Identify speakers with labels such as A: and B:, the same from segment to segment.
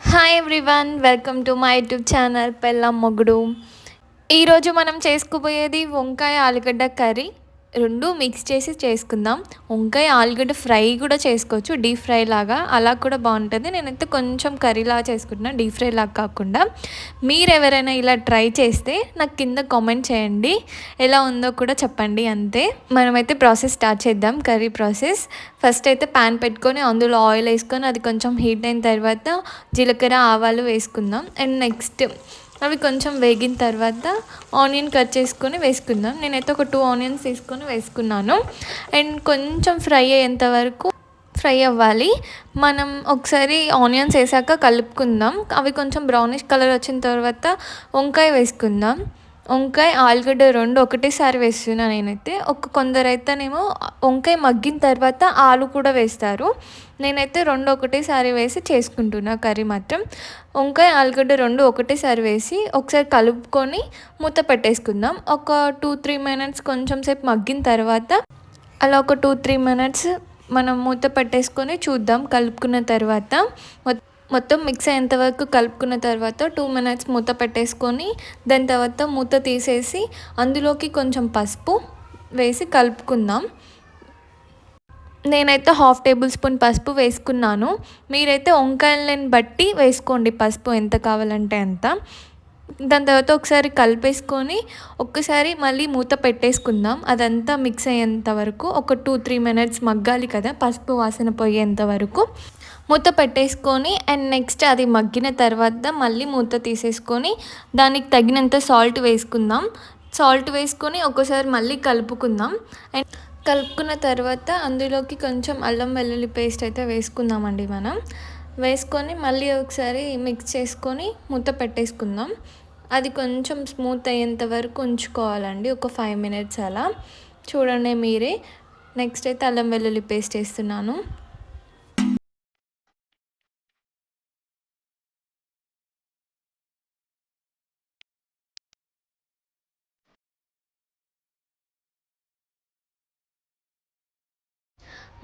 A: Hi everyone welcome to my YouTube channel పెళ్ళం మొగుడు ఈరోజు మనం చేసుకోబోయేది వంకాయ ఆలుగడ్డ కర్రీ. రెండు మిక్స్ చేసి చేసుకుందాం. వంకాయ ఆలుగడ్డ ఫ్రై కూడా చేసుకోవచ్చు. డీప్ ఫ్రై లాగా. అలా కూడా బాగుంటుంది. నేనైతే కొంచెం కర్రీలాగా చేసుకుంటున్నా. డీప్ ఫ్రై లాగా కాకుండా. మీరు ఎవరైనా ఇలా ట్రై చేస్తే నాకు కింద కామెంట్ చేయండి. ఎలా ఉందో కూడా చెప్పండి. అంతే. మనమైతే ప్రాసెస్ స్టార్ట్ చేద్దాం. Curry process. ఫస్ట్ అయితే ప్యాన్ పెట్టుకొని అందులో ఆయిల్ వేసుకొని అది కొంచెం హీట్ అయిన తర్వాత జీలకర్ర ఆవాలు వేసుకుందాం. అండ్ నెక్స్ట్ అవి కొంచెం వేగిన తర్వాత ఆనియన్ కట్ చేసుకొని వేసుకుందాం. నేనైతే ఒక టూ ఆనియన్స్ తీసుకొని వేసుకున్నాను. అండ్ కొంచెం ఫ్రై అయ్యేంత వరకు ఫ్రై అవ్వాలి. మనం ఒకసారి ఆనియన్స్ వేసాక కలుపుకుందాం. అవి కొంచెం బ్రౌనిష్ కలర్ వచ్చిన తర్వాత వంకాయ వేసుకుందాం. వంకాయ ఆలుగడ్డ రెండు ఒకటేసారి వేస్తున్నా నేనైతే. ఒక కొందరు వంకాయ మగ్గిన తర్వాత ఆలు కూడా వేస్తారు. నేనైతే రెండు ఒకటేసారి వేసి చేసుకుంటున్నా కర్రీ మాత్రం. వంకాయ ఆలుగడ్డ రెండు ఒకటేసారి వేసి ఒకసారి కలుపుకొని మూత పెట్టేసుకుందాం. ఒక టూ త్రీ మినిట్స్ కొంచెం సేపు మగ్గిన తర్వాత అలా ఒక టూ త్రీ మినిట్స్ మనం మూత పెట్టేసుకొని చూద్దాం. కలుపుకున్న తర్వాత మొత్తం మిక్స్ అయ్యేంత వరకు కలుపుకున్న తర్వాత టూ మినిట్స్ మూత పెట్టేసుకొని దాని తర్వాత మూత తీసేసి అందులోకి కొంచెం పసుపు వేసి కలుపుకుందాం. నేనైతే హాఫ్ టేబుల్ స్పూన్ పసుపు వేసుకున్నాను. మీరైతే వంకాయలని బట్టి వేసుకోండి పసుపు ఎంత కావాలంటే అంత. దాని తర్వాత ఒకసారి కలిపేసుకొని ఒక్కసారి మళ్ళీ మూత పెట్టేసుకుందాం. అదంతా మిక్స్ అయ్యేంత వరకు ఒక టూ త్రీ మినిట్స్ మగ్గాలి కదా పసుపు వాసన పోయేంత వరకు. మూత పెట్టేసుకొని అండ్ నెక్స్ట్ అది మగ్గిన తర్వాత మళ్ళీ మూత తీసేసుకొని దానికి తగినంత సాల్ట్ వేసుకుందాం. సాల్ట్ వేసుకొని ఒకసారి మళ్ళీ కలుపుకుందాం. అండ్ కలుపుకున్న తర్వాత అందులోకి కొంచెం అల్లం వెల్లుల్లి పేస్ట్ అయితే వేసుకుందామండి మనం. వేసుకొని మళ్ళీ ఒకసారి మిక్స్ చేసుకొని మూత పెట్టేసుకుందాం. అది కొంచెం స్మూత్ అయ్యేంత వరకు ఉంచుకోవాలండి ఒక ఫైవ్ మినిట్స్ అలా. చూడండి మీరే. నెక్స్ట్ అయితే అల్లం వెల్లుల్లి పేస్ట్ వేస్తున్నాను.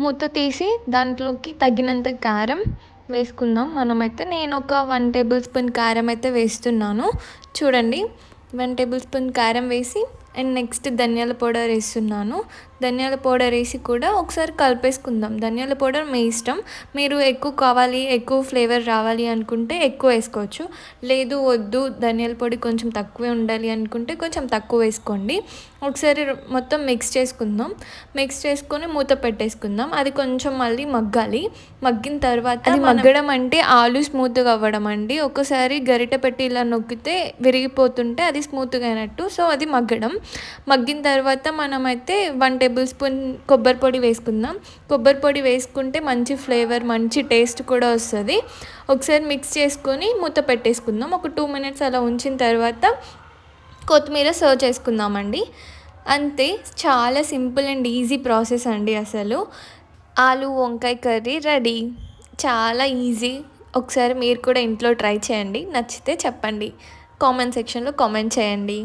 A: మూత తీసి దాంట్లోకి తగినంత కారం వేసుకుందాం. మనమైతే నేను ఒక వన్ టేబుల్ స్పూన్ కారం అయితే వేస్తున్నాను. చూడండి వన్ టేబుల్ స్పూన్ కారం వేసి అండ్ నెక్స్ట్ ధనియాల పౌడర్ వేస్తున్నాను. ధనియాల పౌడర్ వేసి కూడా ఒకసారి కలిపేసుకుందాం. ధనియాల పౌడర్ మీ ఇష్టం. మీరు ఎక్కువ కావాలి ఎక్కువ ఫ్లేవర్ రావాలి అనుకుంటే ఎక్కువ వేసుకోవచ్చు. లేదు వద్దు ధనియాల పొడి కొంచెం తక్కువే ఉండాలి అనుకుంటే కొంచెం తక్కువ వేసుకోండి. ఒకసారి మొత్తం మిక్స్ చేసుకుందాం. మిక్స్ చేసుకొని మూత పెట్టేసుకుందాం. అది కొంచెం మళ్ళీ మగ్గాలి. మగ్గిన తర్వాత అది మగ్గడం అంటే ఆలు స్మూత్గా అవ్వడం అండి. ఒకసారి గరిట పెట్టి ఇలా నొక్కితే విరిగిపోతుంటే అది స్మూత్గా అయినట్టు. సో అది మగ్గడం. మగ్గిన తర్వాత మనమైతే వన్ టేబుల్ స్పూన్ కొబ్బరి పొడి వేసుకుందాం. కొబ్బరి పొడి వేసుకుంటే మంచి ఫ్లేవర్ మంచి టేస్ట్ కూడా వస్తుంది. ఒకసారి మిక్స్ చేసుకొని మూత పెట్టేసుకుందాం. ఒక టూ మినిట్స్ అలా ఉంచిన తర్వాత కొత్తిమీర సర్వ్ చేసుకుందామండి. అంతే చాలా సింపుల్ అండ్ ఈజీ ప్రాసెస్ అండి అసలు. ఆలు వంకాయ కర్రీ రెడీ. చాలా ఈజీ. ఒకసారి మీరు కూడా ఇంట్లో ట్రై చేయండి. నచ్చితే చెప్పండి. కామెంట్ సెక్షన్లో కామెంట్ చేయండి.